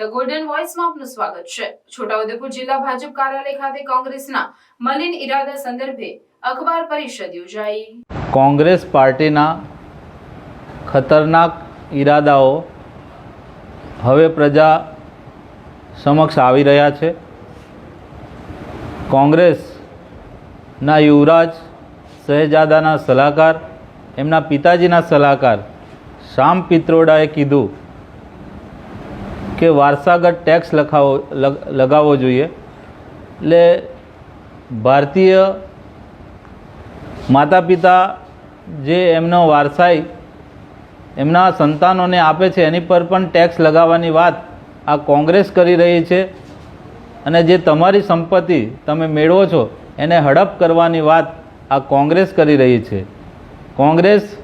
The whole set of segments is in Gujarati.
ધ ગોલ્ડન વોઇસમાં આપનું સ્વાગત છે. છોટાઉદેપુર જિલ્લા ભાજપ કાર્યાલય ખાતે કોંગ્રેસના મલિન ઇરાદા સંદર્ભે અખબાર પરિષદ યોજાઈ. કોંગ્રેસ પાર્ટીના ખતરનાક ઈરાદાઓ હવે પ્રજા સમક્ષ આવી રહ્યા છે. કોંગ્રેસના યુવરાજ શહેજાદાના સલાહકાર, એમના પિતાજીના સલાહકાર શામ પિત્રોડાએ કીધું કે વારસાગત ટેક્સ લખાવો લગાવવો જોઈએ. એટલે ભારતીય માતા પિતા જે એમનો વારસાઈ, એમના સંતાનોને આપે છે, એની પર પણ ટેક્સ લગાવવાની વાત આ કોંગ્રેસ કરી રહી છે. અને જે તમારી સંપત્તિ તમે મેળવો છો, એને હડપ કરવાની વાત આ કોંગ્રેસ કરી રહી છે. કોંગ્રેસ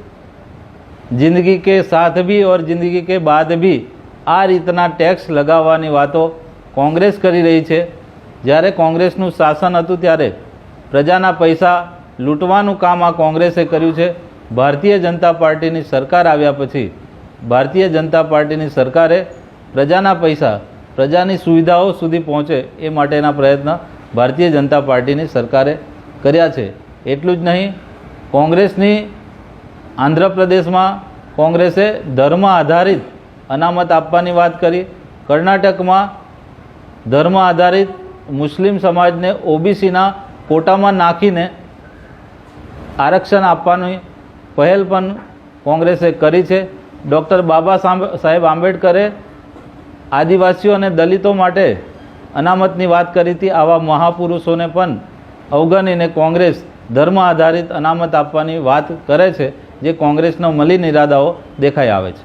જિંદગી કે સાથ ભી, ઓર જિંદગી કે બાદ ભી આ રીતના ટેક્સ લગાવવાની વાતો કોંગ્રેસ કરી રહી છે. જ્યારે કોંગ્રેસનું શાસન હતું ત્યારે પ્રજાના પૈસા લૂંટવાનું કામ આ કોંગ્રેસે કર્યું છે. ભારતીય જનતા પાર્ટીની સરકાર આવ્યા પછી ભારતીય જનતા પાર્ટીની સરકારે પ્રજાના પૈસા, પ્રજાની સુવિધાઓ સુધી પહોંચે એ માટેના પ્રયત્ન ભારતીય જનતા પાર્ટીની સરકારે કર્યા છે. એટલું જ નહીં, કોંગ્રેસની આંધ્રપ્રદેશમાં કોંગ્રેસે ધર્મ આધારિત અનામત આપવાની વાત કરી. કર્ણાટકમાં ધર્મ આધારિત મુસ્લિમ સમાજને ઓબીસીના કોટામાં નાખીને આરક્ષણ આપવાની પહેલ પણ કોંગ્રેસે કરી છે. ડૉક્ટર બાબા સાહેબ આંબેડકરે આદિવાસીઓ અને દલિતો માટે અનામતની વાત કરી હતી. આવા મહાપુરુષોને પણ અવગણીને કોંગ્રેસ ધર્મ આધારિત અનામત આપવાની વાત કરે છે, જે કોંગ્રેસનો મલિન ઇરાદાઓ દેખાઈ આવે છે.